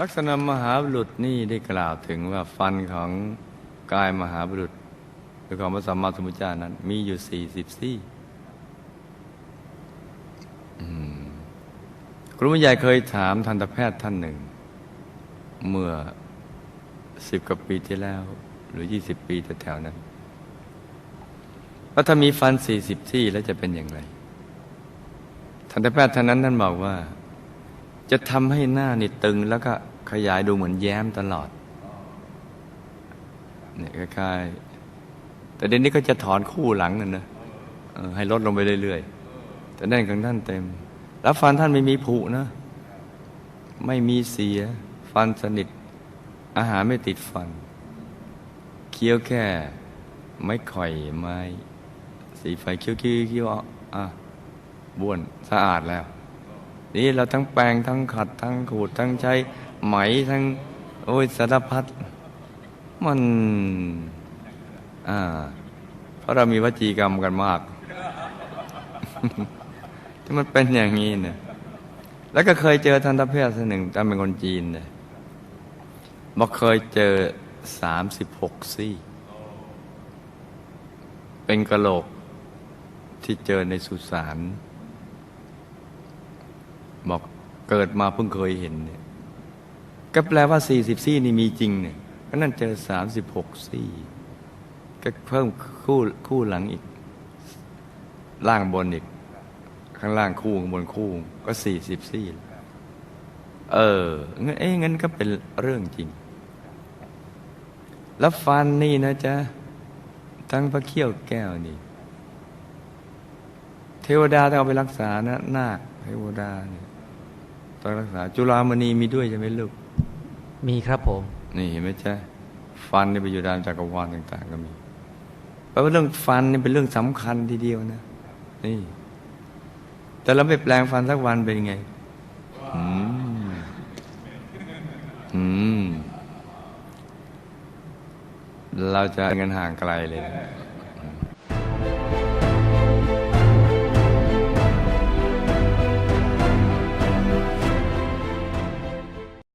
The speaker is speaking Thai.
ลักษณะมหาบุรุษนี่ได้กล่าวถึงว่าฟันของกายมหาบุรุษหรือของพระสัมมาสัมพุทธเจ้านั้น มีอยู่สี่สิบซี่ครูผู้ใหญ่เคยถามทันตแพทย์ท่านหนึ่ง เมื่อสิบกว่าปีที่แล้ว หรือยี่สิบปีแถวๆนั้นว่าถ้ามีฟันสี่สิบซี่แล้วจะเป็นอย่างไร ทันตแพทย์ท่านนั้นท่านบอกว่า จะทำให้หน้านี่ตึงแล้วก็ขยายดูเหมือนแย้มตลอดเนี่ยคล้ายๆแต่เดี๋ยวนี้ก็จะถอนคู่หลังนั่นนะให้ลดลงไปเรื่อยๆแต่แน่นของท่านเต็ม แล้วฟันท่านไม่มีผุนะ ไม่มีเสีย ฟันสนิท อาหารไม่ติดฟัน เคี้ยวแค่ไม่ข่อยไม้ สีไฟเคี้ยวๆเคี้ยวๆอะบ้วนสะอาดแล้ว นี่เราทั้งแปรงทั้งขัดทั้งขูดทั้งใช้ไหมทั้งโอ้ยสารพัดมันอ่าเพราะเรามีวจีกรรมกันมากที่มันเป็นอย่างนี้เนี่ยแล้วก็เคยเจอทันตแพทย์ท่านหนึ่งท่านเป็นคนจีนเนี่ยบอกเคยเจอสามสิบหกซี่ เป็นกระโหลกที่เจอในสุสาน บอกเกิดมาเพิ่งเคยเห็นเนี่ยก็แปลว่าสี่สิบซี่นี่มีจริงเนี่ยก็นั่นเจอสามสิบหกซี่ ก็เพิ่มคู่คู่หลังอีก ล่างบนอีก ข้างล่างคู่ข้างบนคู่ก็สี่สิบซี่ เอองั้นเอ้ยงั้นก็เป็นเรื่องจริง แล้วฟันนี่นะจ๊ะ ทั้งพระเขี้ยวแก้วนี่ เทวดาต้องเอาไปรักษานะนาค เทวดาเนี่ยต้องรักษา จุฬามณีมีด้วยใช่ไหมลูก มีครับผม นี่เห็นไหมจ๊ะฟันนี่ไปอยู่ตามจักรวาลต่าง ๆ ก็มีแปลว่าเรื่องฟันนี่เป็นเรื่องสำคัญทีเดียวนะ นี่ แต่เราไม่แปลงฟันสักวันเป็นไงอืมอืมเราจะเงินห่างไกลเลยนะ